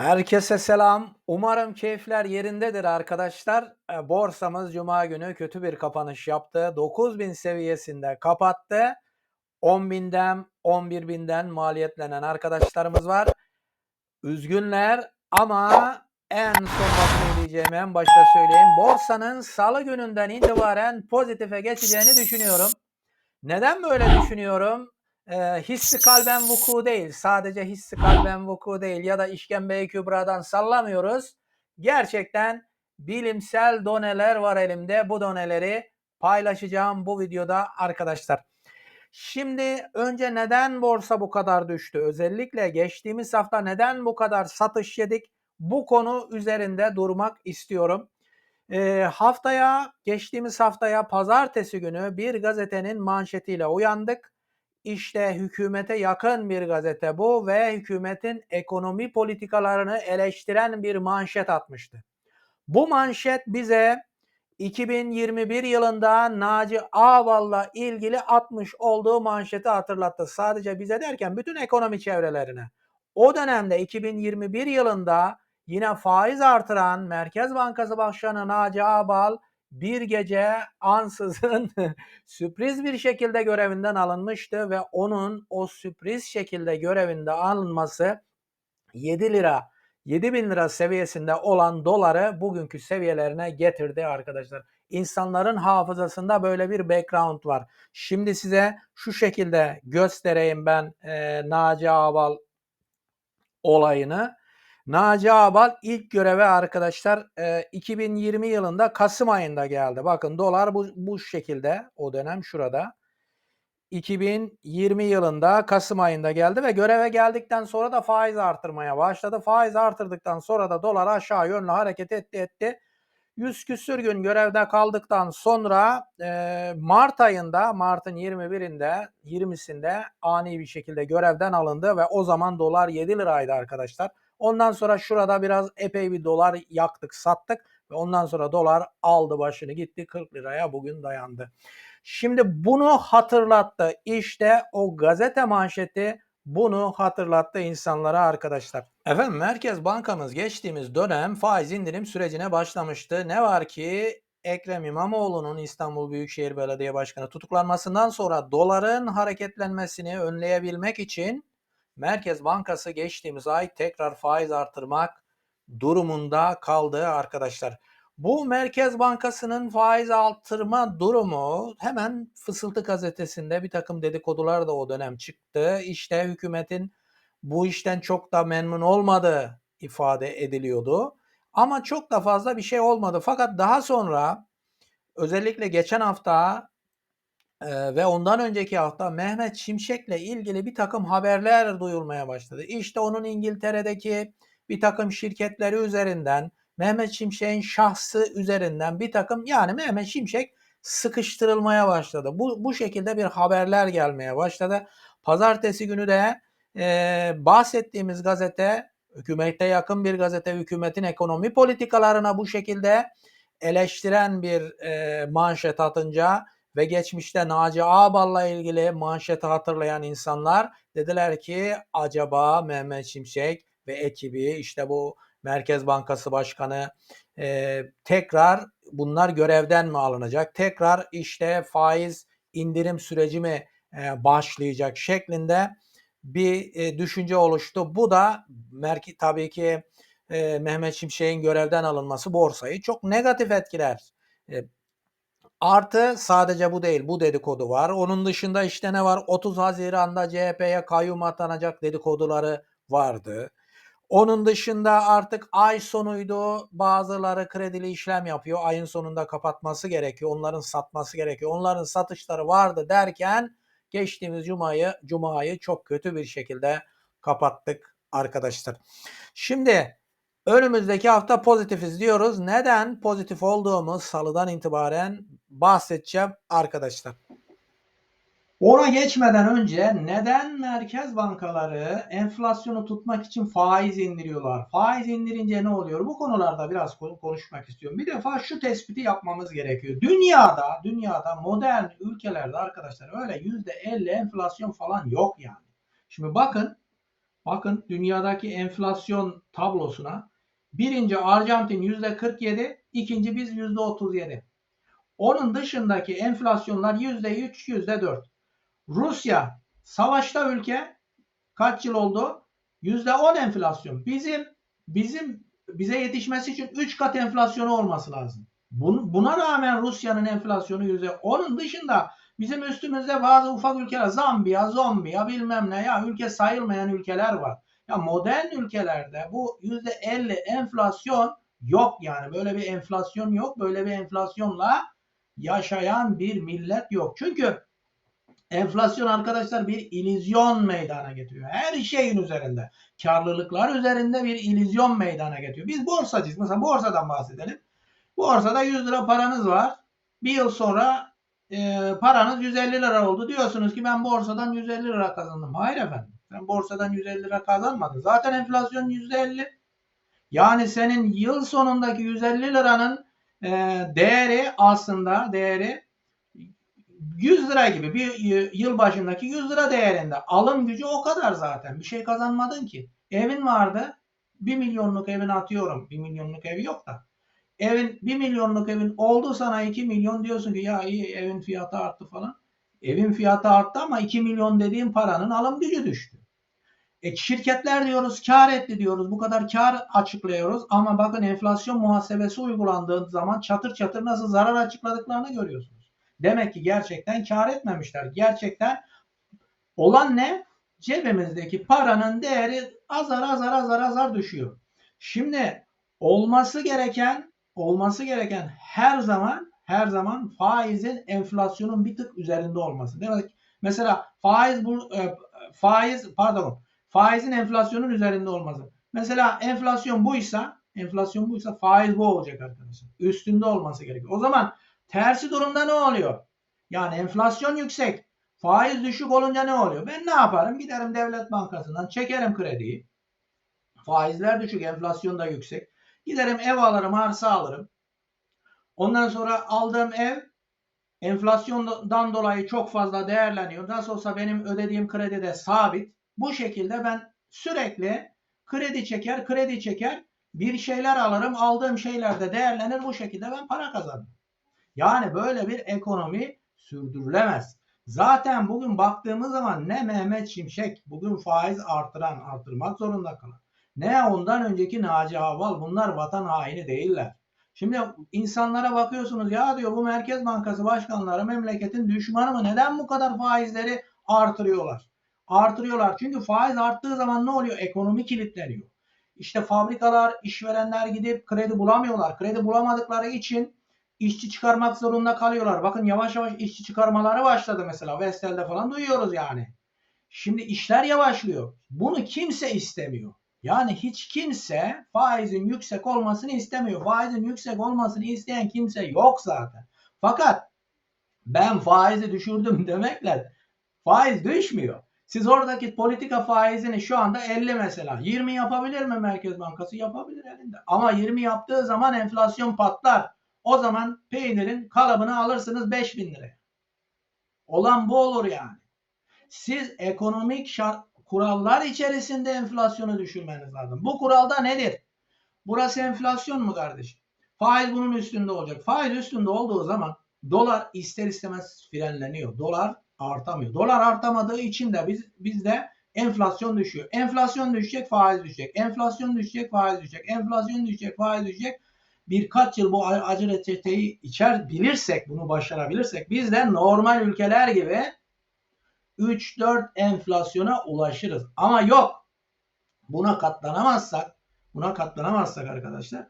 Herkese selam. Umarım keyifler yerindedir arkadaşlar. E, Borsamız Cuma günü kötü bir kapanış yaptı. 9000 seviyesinde kapattı. 10.000'den 11.000'den maliyetlenen arkadaşlarımız var. Üzgünler ama en son söyleyeceğim en başta söyleyeyim. Borsanın salı gününden itibaren pozitife geçeceğini düşünüyorum. Neden böyle düşünüyorum? Ee, hissi kalben vuku değil. Sadece hissi kalben vuku değil ya da işkembe kübradan sallamıyoruz. Gerçekten bilimsel doneler var elimde. Bu doneleri paylaşacağım bu videoda arkadaşlar. Şimdi önce neden borsa bu kadar düştü? Özellikle geçtiğimiz hafta neden bu kadar satış yedik? Bu konu üzerinde durmak istiyorum. E, haftaya, geçtiğimiz haftaya pazartesi günü bir gazetenin manşetiyle uyandık. İşte hükümete yakın bir gazete bu ve hükümetin ekonomi politikalarını eleştiren bir manşet atmıştı. Bu manşet bize 2021 yılında Naci Ağbal'la ilgili atmış olduğu manşeti hatırlattı. Sadece bize derken bütün ekonomi çevrelerine. O dönemde 2021 yılında yine faiz artıran Merkez Bankası Başkanı Naci Ağbal bir gece ansızın sürpriz bir şekilde görevinden alınmıştı ve onun o sürpriz şekilde görevinde alınması 7 lira 7 bin lira seviyesinde olan doları bugünkü seviyelerine getirdi arkadaşlar. İnsanların hafızasında böyle bir background var. Şimdi size şu şekilde göstereyim ben e, Naci Ağbal olayını. Naci Abal ilk göreve arkadaşlar 2020 yılında Kasım ayında geldi. Bakın dolar bu, bu şekilde o dönem şurada. 2020 yılında Kasım ayında geldi ve göreve geldikten sonra da faiz artırmaya başladı. Faiz artırdıktan sonra da dolar aşağı yönlü hareket etti etti. 100 küsür gün görevde kaldıktan sonra e, Mart ayında, Mart'ın 21'inde, 20'sinde ani bir şekilde görevden alındı ve o zaman dolar 7 liraydı arkadaşlar. Ondan sonra şurada biraz epey bir dolar yaktık, sattık ve ondan sonra dolar aldı başını gitti 40 liraya bugün dayandı. Şimdi bunu hatırlattı. İşte o gazete manşeti bunu hatırlattı insanlara arkadaşlar. Efendim Merkez Bankamız geçtiğimiz dönem faiz indirim sürecine başlamıştı. Ne var ki Ekrem İmamoğlu'nun İstanbul Büyükşehir Belediye Başkanı tutuklanmasından sonra doların hareketlenmesini önleyebilmek için Merkez Bankası geçtiğimiz ay tekrar faiz artırmak durumunda kaldı arkadaşlar. Bu Merkez Bankası'nın faiz artırma durumu hemen Fısıltı gazetesinde bir takım dedikodular da o dönem çıktı. İşte hükümetin bu işten çok da memnun olmadığı ifade ediliyordu. Ama çok da fazla bir şey olmadı. Fakat daha sonra özellikle geçen hafta e, ve ondan önceki hafta Mehmet Şimşek'le ilgili bir takım haberler duyulmaya başladı. İşte onun İngiltere'deki bir takım şirketleri üzerinden Mehmet Şimşek'in şahsı üzerinden bir takım yani Mehmet Şimşek sıkıştırılmaya başladı. Bu, bu şekilde bir haberler gelmeye başladı. Pazartesi günü de e, bahsettiğimiz gazete hükümete yakın bir gazete hükümetin ekonomi politikalarına bu şekilde eleştiren bir e, manşet atınca ve geçmişte Naci Ağbal'la ilgili manşeti hatırlayan insanlar dediler ki acaba Mehmet Şimşek ve ekibi işte bu Merkez Bankası Başkanı e, tekrar bunlar görevden mi alınacak? Tekrar işte faiz indirim süreci mi e, başlayacak şeklinde bir e, düşünce oluştu. Bu da merki tabii ki e, Mehmet Şimşek'in görevden alınması borsayı çok negatif etkiler. E, artı sadece bu değil bu dedikodu var. Onun dışında işte ne var? 30 Haziran'da CHP'ye kayyum atanacak dedikoduları vardı. Onun dışında artık ay sonuydu. Bazıları kredili işlem yapıyor. Ayın sonunda kapatması gerekiyor. Onların satması gerekiyor. Onların satışları vardı derken geçtiğimiz cumayı cumayı çok kötü bir şekilde kapattık arkadaşlar. Şimdi önümüzdeki hafta pozitifiz diyoruz. Neden pozitif olduğumuz salıdan itibaren bahsedeceğim arkadaşlar. Ona geçmeden önce neden merkez bankaları enflasyonu tutmak için faiz indiriyorlar? Faiz indirince ne oluyor? Bu konularda biraz konuşmak istiyorum. Bir defa şu tespiti yapmamız gerekiyor. Dünyada, dünyada modern ülkelerde arkadaşlar öyle %50 enflasyon falan yok yani. Şimdi bakın bakın dünyadaki enflasyon tablosuna birinci Arjantin yüzde 47, ikinci biz yüzde 37. Onun dışındaki enflasyonlar yüzde 3, yüzde 4. Rusya savaşta ülke kaç yıl oldu? Yüzde 10 enflasyon. Bizim bizim bize yetişmesi için 3 kat enflasyonu olması lazım. Buna rağmen Rusya'nın enflasyonu yüzde onun dışında bizim üstümüzde bazı ufak ülkeler Zambiya, Zombiya bilmem ne ya ülke sayılmayan ülkeler var. Ya modern ülkelerde bu yüzde 50 enflasyon yok yani böyle bir enflasyon yok. Böyle bir enflasyonla yaşayan bir millet yok. Çünkü enflasyon arkadaşlar bir ilizyon meydana getiriyor. Her şeyin üzerinde. Karlılıklar üzerinde bir ilizyon meydana getiriyor. Biz borsacıyız. Mesela borsadan bahsedelim. Borsada 100 lira paranız var. Bir yıl sonra e, paranız 150 lira oldu. Diyorsunuz ki ben borsadan 150 lira kazandım. Hayır efendim. Sen borsadan 150 lira kazanmadın. Zaten enflasyon %50. Yani senin yıl sonundaki 150 liranın e, değeri aslında değeri 100 lira gibi bir yıl başındaki 100 lira değerinde. Alım gücü o kadar zaten. Bir şey kazanmadın ki. Evin vardı. 1 milyonluk evin atıyorum. 1 milyonluk ev yok da. Evin 1 milyonluk evin oldu sana 2 milyon diyorsun ki ya iyi evin fiyatı arttı falan. Evin fiyatı arttı ama 2 milyon dediğim paranın alım gücü düştü. E, şirketler diyoruz kar etti diyoruz. Bu kadar kar açıklıyoruz. Ama bakın enflasyon muhasebesi uygulandığı zaman çatır çatır nasıl zarar açıkladıklarını görüyorsunuz. Demek ki gerçekten kar etmemişler. Gerçekten olan ne? Cebimizdeki paranın değeri azar azar azar azar düşüyor. Şimdi olması gereken olması gereken her zaman her zaman faizin enflasyonun bir tık üzerinde olması. Demek mesela faiz bu e, faiz pardon faizin enflasyonun üzerinde olması. Mesela enflasyon buysa enflasyon buysa faiz bu olacak arkadaşlar. Üstünde olması gerekiyor. O zaman tersi durumda ne oluyor? Yani enflasyon yüksek. Faiz düşük olunca ne oluyor? Ben ne yaparım? Giderim devlet bankasından çekerim krediyi. Faizler düşük, enflasyon da yüksek. Giderim ev alırım, arsa alırım. Ondan sonra aldığım ev enflasyondan dolayı çok fazla değerleniyor. Nasıl olsa benim ödediğim kredi de sabit. Bu şekilde ben sürekli kredi çeker, kredi çeker bir şeyler alırım. Aldığım şeyler de değerlenir. Bu şekilde ben para kazanırım. Yani böyle bir ekonomi sürdürülemez. Zaten bugün baktığımız zaman ne Mehmet Şimşek bugün faiz artıran artırmak zorunda kalan. Ne ondan önceki Naci Haval bunlar vatan haini değiller. Şimdi insanlara bakıyorsunuz ya diyor bu Merkez Bankası başkanları memleketin düşmanı mı? Neden bu kadar faizleri artırıyorlar? Artırıyorlar. Çünkü faiz arttığı zaman ne oluyor? Ekonomi kilitleniyor. İşte fabrikalar, işverenler gidip kredi bulamıyorlar. Kredi bulamadıkları için işçi çıkarmak zorunda kalıyorlar. Bakın yavaş yavaş işçi çıkarmaları başladı mesela. Vestel'de falan duyuyoruz yani. Şimdi işler yavaşlıyor. Bunu kimse istemiyor. Yani hiç kimse faizin yüksek olmasını istemiyor. Faizin yüksek olmasını isteyen kimse yok zaten. Fakat ben faizi düşürdüm demekle faiz düşmüyor. Siz oradaki politika faizini şu anda 50 mesela. 20 yapabilir mi Merkez Bankası? Yapabilir elinde. Ama 20 yaptığı zaman enflasyon patlar. O zaman peynirin kalıbını alırsınız 5000 liraya. Olan bu olur yani. Siz ekonomik şart, kurallar içerisinde enflasyonu düşürmeniz lazım. Bu kuralda nedir? Burası enflasyon mu kardeşim? Faiz bunun üstünde olacak. Faiz üstünde olduğu zaman dolar ister istemez frenleniyor. Dolar artamıyor. Dolar artamadığı için de biz bizde enflasyon düşüyor. Enflasyon düşecek, faiz düşecek. Enflasyon düşecek, faiz düşecek. Enflasyon düşecek, faiz düşecek. Birkaç yıl bu acı reçeteyi içer bilirsek, bunu başarabilirsek biz de normal ülkeler gibi 3-4 enflasyona ulaşırız. Ama yok. Buna katlanamazsak, buna katlanamazsak arkadaşlar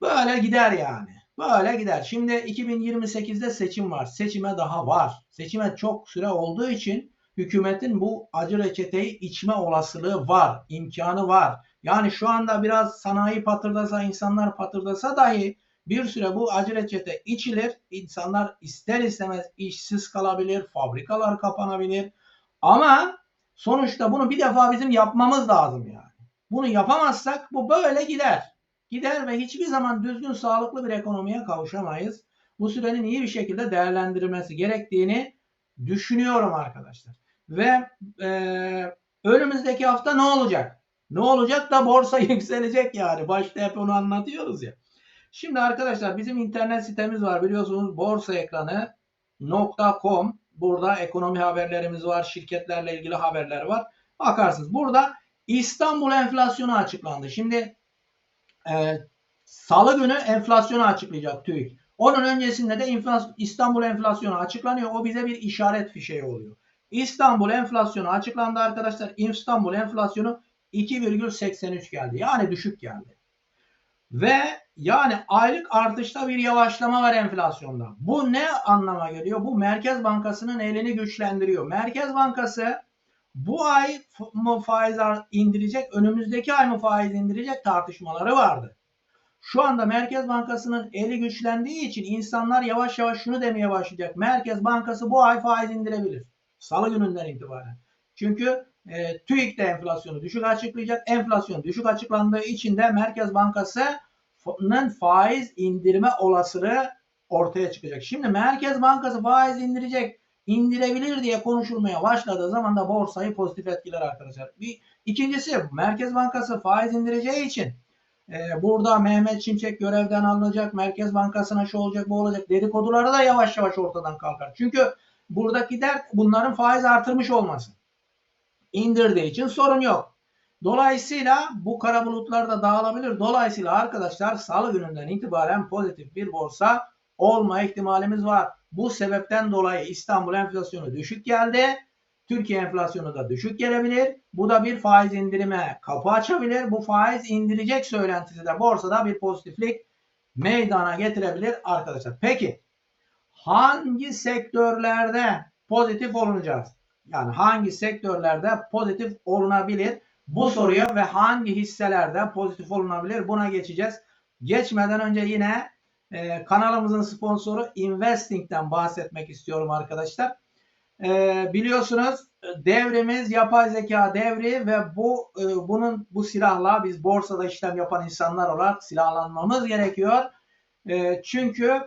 böyle gider yani. Böyle gider. Şimdi 2028'de seçim var. Seçime daha var. Seçime çok süre olduğu için hükümetin bu acı reçeteyi içme olasılığı var. imkanı var. Yani şu anda biraz sanayi patırdasa, insanlar patırdasa dahi bir süre bu acı reçete içilir. İnsanlar ister istemez işsiz kalabilir, fabrikalar kapanabilir. Ama sonuçta bunu bir defa bizim yapmamız lazım yani. Bunu yapamazsak bu böyle gider. Gider ve hiçbir zaman düzgün sağlıklı bir ekonomiye kavuşamayız. Bu sürenin iyi bir şekilde değerlendirilmesi gerektiğini düşünüyorum arkadaşlar. Ve e, Önümüzdeki hafta ne olacak? Ne olacak da borsa yükselecek yani. Başta hep onu anlatıyoruz ya. Şimdi arkadaşlar bizim internet sitemiz var biliyorsunuz borsaekranı.com Burada ekonomi haberlerimiz var, şirketlerle ilgili haberler var. Bakarsınız. Burada İstanbul enflasyonu açıklandı. Şimdi e, Salı günü enflasyonu açıklayacak TÜİK. Onun öncesinde de İstanbul enflasyonu açıklanıyor. O bize bir işaret fişeği oluyor. İstanbul enflasyonu açıklandı arkadaşlar. İstanbul enflasyonu 2,83 geldi. Yani düşük geldi. Ve yani aylık artışta bir yavaşlama var enflasyonda. Bu ne anlama geliyor? Bu Merkez Bankası'nın elini güçlendiriyor. Merkez Bankası bu ay mı faiz indirecek, önümüzdeki ay mı faiz indirecek tartışmaları vardı. Şu anda Merkez Bankası'nın eli güçlendiği için insanlar yavaş yavaş şunu demeye başlayacak. Merkez Bankası bu ay faiz indirebilir. Salı gününden itibaren. Çünkü e, TÜİK de enflasyonu düşük açıklayacak. Enflasyon düşük açıklandığı için de Merkez Bankası'nın faiz indirme olasılığı ortaya çıkacak. Şimdi Merkez Bankası faiz indirecek, indirebilir diye konuşulmaya başladığı zaman da borsayı pozitif etkiler arkadaşlar. Bir, ikincisi Merkez Bankası faiz indireceği için ee, burada Mehmet Şimşek görevden alınacak, Merkez Bankası'na şu olacak, bu olacak dedikoduları da yavaş yavaş ortadan kalkar. Çünkü buradaki dert bunların faiz artırmış olması. İndirdiği için sorun yok. Dolayısıyla bu kara bulutlar da dağılabilir. Dolayısıyla arkadaşlar salı gününden itibaren pozitif bir borsa olma ihtimalimiz var. Bu sebepten dolayı İstanbul enflasyonu düşük geldi. Türkiye enflasyonu da düşük gelebilir. Bu da bir faiz indirime kapı açabilir. Bu faiz indirecek söylentisi de borsada bir pozitiflik meydana getirebilir arkadaşlar. Peki hangi sektörlerde pozitif olunacağız? Yani hangi sektörlerde pozitif olunabilir? Bu soruya ve hangi hisselerde pozitif olunabilir? Buna geçeceğiz. Geçmeden önce yine e, kanalımızın sponsoru Investing'den bahsetmek istiyorum arkadaşlar. Ee, biliyorsunuz devrimiz yapay zeka devri ve bu e, bunun bu silahla biz borsada işlem yapan insanlar olarak silahlanmamız gerekiyor. E, çünkü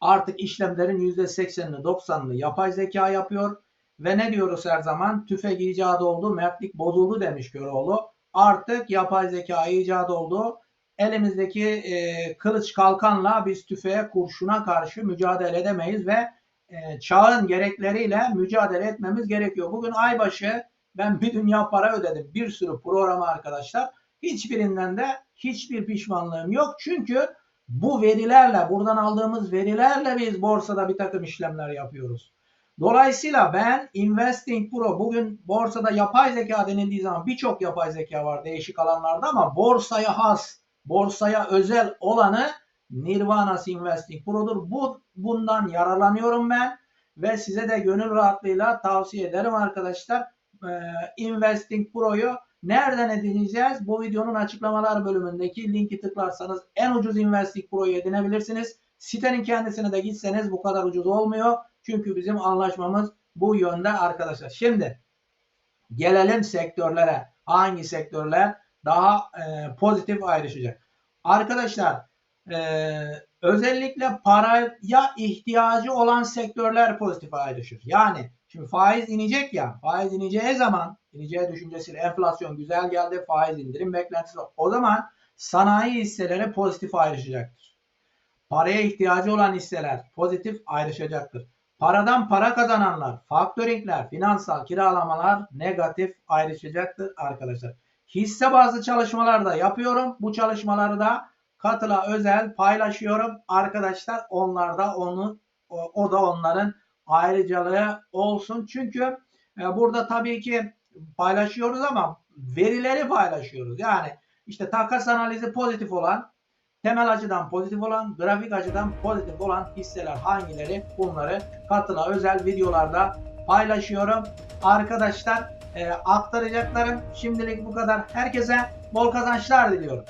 artık işlemlerin %80'ini 90'ını yapay zeka yapıyor ve ne diyoruz her zaman? Tüfek icadı oldu, mertlik bozuldu demiş Köroğlu. Artık yapay zeka icadı oldu. Elimizdeki e, kılıç kalkanla biz tüfeğe kurşuna karşı mücadele edemeyiz ve e, çağın gerekleriyle mücadele etmemiz gerekiyor. Bugün aybaşı ben bir dünya para ödedim. Bir sürü programa arkadaşlar. Hiçbirinden de hiçbir pişmanlığım yok. Çünkü bu verilerle, buradan aldığımız verilerle biz borsada bir takım işlemler yapıyoruz. Dolayısıyla ben Investing Pro bugün borsada yapay zeka denildiği zaman birçok yapay zeka var değişik alanlarda ama borsaya has, borsaya özel olanı Nirvana Investing Pro'dur. Bu bundan yararlanıyorum ben ve size de gönül rahatlığıyla tavsiye ederim arkadaşlar. Ee, Investing Pro'yu nereden edineceğiz? Bu videonun açıklamalar bölümündeki linki tıklarsanız en ucuz Investing Pro'yu edinebilirsiniz. Sitenin kendisine de gitseniz bu kadar ucuz olmuyor. Çünkü bizim anlaşmamız bu yönde arkadaşlar. Şimdi gelelim sektörlere. Hangi sektörler daha e, pozitif ayrışacak? Arkadaşlar ee, özellikle paraya ihtiyacı olan sektörler pozitif ayrışır. Yani şimdi faiz inecek ya faiz ineceği zaman ineceği düşüncesiyle enflasyon güzel geldi faiz indirim beklentisi var. O zaman sanayi hisseleri pozitif ayrışacaktır. Paraya ihtiyacı olan hisseler pozitif ayrışacaktır. Paradan para kazananlar, faktöringler, finansal kiralamalar negatif ayrışacaktır arkadaşlar. Hisse bazlı çalışmalar da yapıyorum. Bu çalışmaları da katıla özel paylaşıyorum. Arkadaşlar onlar da onu o, da onların ayrıcalığı olsun. Çünkü e, burada tabii ki paylaşıyoruz ama verileri paylaşıyoruz. Yani işte takas analizi pozitif olan, temel açıdan pozitif olan, grafik açıdan pozitif olan hisseler hangileri? Bunları katıla özel videolarda paylaşıyorum. Arkadaşlar e, aktaracaklarım şimdilik bu kadar. Herkese bol kazançlar diliyorum.